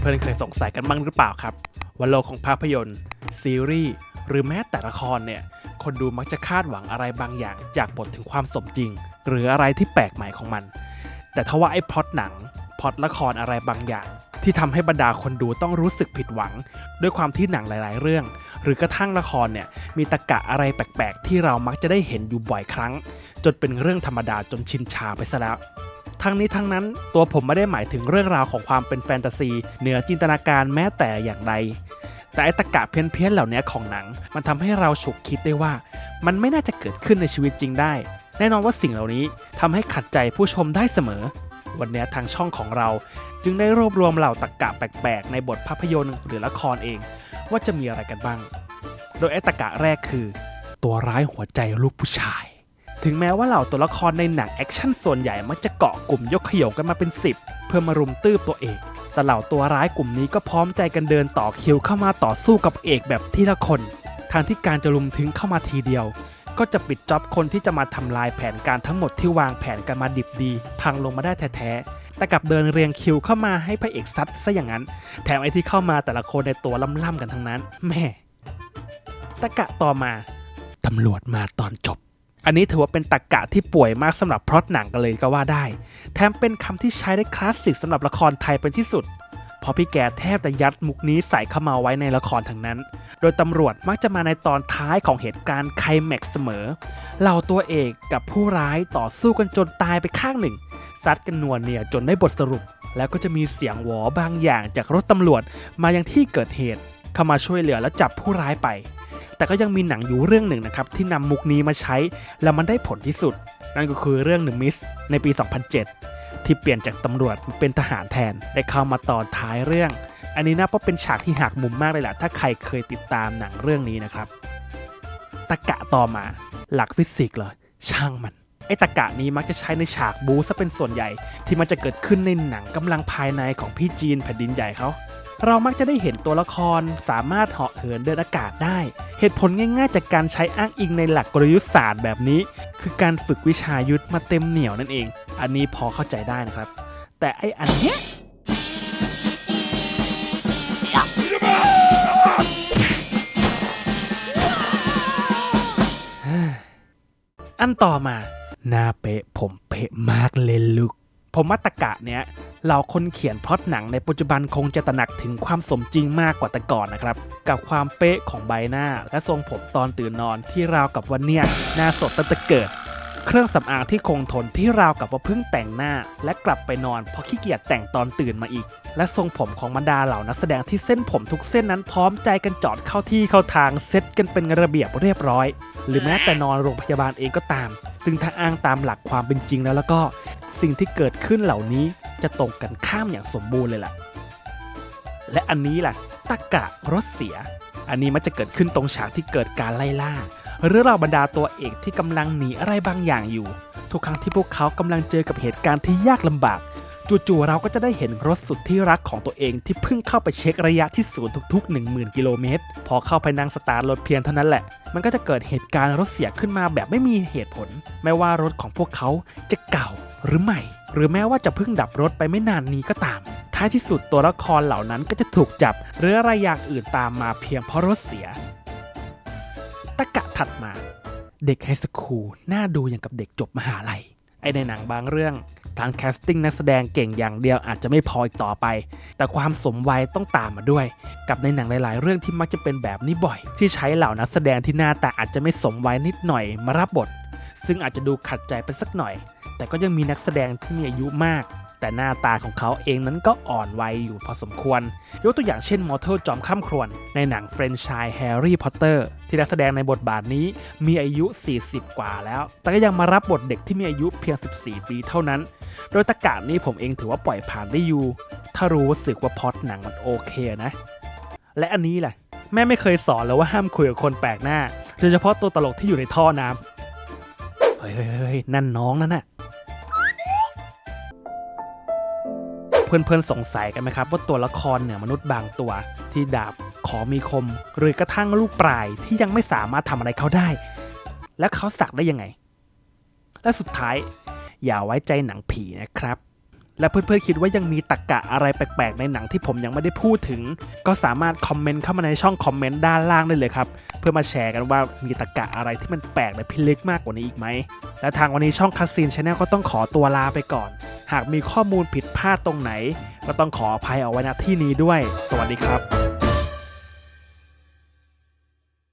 เพื่อนๆเคยสงสัยกันบ้างหรือเปล่าครับ ว่าโลกของภาพยนตร์ ซีรีส์หรือแม้แต่ละครเนี่ยคนดูมักจะคาดหวังอะไรบางอย่าง จากบทถึงความสมจริง หรืออะไรที่แปลกใหม่ของมัน แต่ถ้าว่าไอ้พล็อตหนังพล็อตละครอะไรบางอย่าง ที่ทำให้บรรดาคนดูต้องรู้สึกผิดหวัง ด้วยความที่หนังหลาย ๆ เรื่อง หรือกระทั่งละครเนี่ยมีตะกะอะไรแปลก ๆ ที่เรามักจะได้เห็นอยู่บ่อยครั้ง จนเป็นเรื่องธรรมดาจนชินชาไปซะแล้ว ทั้งนี้ทั้งนั้นตัวผมไม่ได้หมายถึงเรื่องราวของความเป็นแฟนตาซี เหนือจินตนาการแม้แต่อย่างใด แต่ไอตะกะเพี้ยนๆเหล่านี้ของหนัง มันทำให้เราฉุกคิดได้ว่า มันไม่น่าจะเกิดขึ้นในชีวิตจริงได้ แน่นอนว่าสิ่งเหล่านี้ทำให้ขัดใจผู้ชมได้เสมอ วันนี้ทางช่องของเรา จึงได้รวบรวมเหล่าตะกะแปลกๆในบทภาพยนตร์หรือละครเอง ว่าจะมีอะไรกันบ้าง โดยไอตะกะแรกคือ ตัวร้ายหัวใจลูกผู้ชาย ถึงแม้ว่าเหล่าตัวละครในหนังแอคชั่นส่วนใหญ่มักจะเกาะกลุ่มยกขยงกันมาเป็น 10 เพื่อมารุมตื้อตัวเอกแต่เหล่าตัวร้ายกลุ่มนี้ก็พร้อมใจกันเดินต่อคิวเข้ามาต่อสู้กับเอกแบบทีละคนทางที่การจะลุมถึงเข้ามาทีเดียว ก็จะปิดจ็อบคนที่จะมาทำลายแผนการทั้งหมดที่วางแผนกันมาดิบดี พังลงมาได้แท้ๆแต่กลับเดินเรียงคิวเข้ามาให้พระเอกซัดซะอย่างนั้น แถมไอ้ที่เข้ามาแต่ละคนในตัวล่ำๆกันทั้งนั้นแม่ตะกะต่อมาตำรวจมาตอนจบ อันนี้ถือว่าเป็นตรกกะที่ป่วยมากสำหรับพล็อตหนังกันเลยก็ว่าได้ แถมเป็นคำที่ใช้ได้คลาสสิกสำหรับละครไทยเป็นที่สุด เพราะพี่แกแทบจะยัดมุกนี้ใส่เข้ามาไว้ในละครทั้งนั้น โดยตำรวจมักจะมาในตอนท้ายของเหตุการณ์ไคลแม็กซ์เสมอ เหล่าตัวเอกกับผู้ร้ายต่อสู้กันจนตายไปข้างหนึ่ง ซัดกันนัวเนี่ยจนได้บทสรุป แล้วก็จะมีเสียงหวอบางอย่างจากรถตำรวจมายังที่เกิดเหตุเข้ามาช่วยเหลือและจับผู้ร้ายไป แต่ก็ยังมีหนังอยู่เรื่องหนึ่งนะครับที่นำมุกนี้มาใช้ แล้วมันได้ผลที่สุด นั่นก็คือเรื่องหนึ่งมิสในปี 2007 ที่เปลี่ยนจากตำรวจเป็นทหารแทนได้เข้ามาตอนท้ายเรื่อง อันนี้นับว่าเป็นฉากที่หักมุมมากเลยแหละถ้าใครเคยติดตามหนังเรื่องนี้นะครับตะกะต่อมาหลักฟิสิกส์เหรอช่างมันไอ้ตะกะนี้มักจะใช้ในฉากบูซะเป็นส่วนใหญ่ ที่มันจะเกิดขึ้นในหนังกำลังภายในของพี่จีนแผ่นดินใหญ่เขา เรามักจะได้เห็นตัวละครสามารถเหาะเหินเดินอากาศได้ เหตุผลง่ายๆ จากการใช้อ้างอิงในหลักกลยุทธศาสตร์แบบนี้ คือการฝึกวิชายุทธมาเต็มเหนียวนั่นเอง อันนี้พอเข้าใจได้นะครับ แต่ไอ้อันเนี้ยอันต่อมาหน้าเป๊ะผมเป๊ะมากเลยลูกผมว่าตะกะเนี้ย เราคนเขียนพล็อตหนังในปัจจุบันคงจะตระหนักถึงความสมจริงมากกว่าแต่ก่อนนะครับ กับความเป๊ะของใบหน้า และทรงผมตอนตื่นนอนที่ราวกับวันเนี้ยหน้าสดตั้งแต่เกิด เครื่องสำอางที่คงทนที่ราวกับว่าเพิ่งแต่งหน้า และกลับไปนอนเพราะขี้เกียจแต่งตอนตื่นมาอีก และทรงผมของบรรดาเหล่านักแสดงที่เส้นผมทุกเส้นนั้นพร้อมใจกันจอดเข้าที่เข้าทางเซตกันเป็นระเบียบเรียบร้อย หรือแม้แต่นอนโรงพยาบาลเองก็ตาม ซึ่งถ้าอ้างตามหลักความเป็นจริงแล้วแล้วก็ สิ่งที่เกิดขึ้นเหล่านี้ จะตรงกันข้ามอย่างสมบูรณ์เลยล่ะ และอันนี้ล่ะตะกะรถเสีย อันนี้มันจะเกิดขึ้นตรงฉากที่เกิดการไล่ล่า หรือเราบรรดาตัวเอกที่กำลังหนีอะไรบางอย่างอยู่ ทุกครั้งที่พวกเขากำลังเจอกับเหตุการณ์ที่ยากลำบากจู่ๆเราก็จะได้เห็นรถสุดที่รักของตัวเองที่เพิ่งเข้าไปเช็คระยะที่ศูนย์ทุก ๆ 10,000 กิโลเมตร พอเข้าไปนั่งสตาร์ทรถเพียงเท่านั้นแหละ มันก็จะเกิดเหตุการณ์รถเสียขึ้นมาแบบไม่มีเหตุผล ไม่ว่ารถของพวกเขาจะเก่า หรือใหม่ หรือแม้ว่าจะเพิ่งดับรถไปไม่นานนี้ก็ตาม ท้ายที่สุดตัวละครเหล่านั้นก็จะถูกจับ หรืออะไรอย่างอื่นตามมาเพียงเพราะรถเสีย ตะกะถัดมา เด็กไฮสคูลน่าดูอย่างกับเด็กจบมหาลัยไอในหนังบางเรื่องการแคสติ้งนักแสดงเก่งอย่างเดียวอาจจะไม่พออีกต่อไป แต่ความสมวัยต้องตามมาด้วย กับในหนังหลาย ๆ เรื่องที่มักจะเป็นแบบนี้บ่อย ที่ใช้เหล่านักแสดงที่หน้าตาอาจจะไม่สมวัยนิดหน่อยมารับบท ซึ่งอาจจะดูขัดใจไปสักหน่อย แต่ก็ยังมีนักแสดงที่มีอายุมาก แต่หน้าตาของเขาเองนั้นก็อ่อนวัยอยู่พอสมควร ยกตัวอย่างเช่นมอร์เทลจอมข้ามครวน ในหนังเฟรนชายแฮร์รี่พอตเตอร์ที่นักแสดงในบทบาทนี้มีอายุ 40 กว่าแล้ว แต่ก็ยังมารับบทเด็กที่มีอายุเพียง 14 ปีเท่านั้น โดยตะกาศนี้ผมเองถือว่าปล่อยผ่านได้อยู่ ถ้ารู้สึกว่าพอตหนังมันโอเคนะ และอันนี้แหละแม่ไม่เคยสอนเลยว่าห้ามคุยกับคนแปลกหน้า โดยเฉพาะตัวตลกที่อยู่ในท่อน้ำเฮ้ยเฮ้ยเฮ้ยนั่นน้องนั่นน่ะ พื่อนๆสงสัยกันไหมครับ ว่าตัวละครเหนือมนุษย์บางตัว ที่ดาบขอมีคม หรือกระทั่งลูกปลายที่ยังไม่สามารถทำอะไรเขาได้ และเขาสักได้ยังไง และสุดท้ายอย่าไว้ใจหนังผีนะครับ และเพื่อนๆคิดว่ายังมีตรกกะอะไรแปลกๆ ในหนังที่ผมยังไม่ได้พูดถึง ก็สามารถคอมเมนต์เข้ามาในช่องคอมเมนต์ด้านล่างได้เลยครับ เพื่อมาแชร์กันว่ามีตรกกะอะไรที่มันแปลกและพิลึกมากกว่านี้อีกไหม และทางวันนี้ช่องคัสซีนชาแนลก็ต้องขอตัวลาไปก่อน หากมีข้อมูลผิดพลาดตรงไหน ก็ต้องขออภัยเอาไว้ณที่นี้ด้วย สวัสดีครับ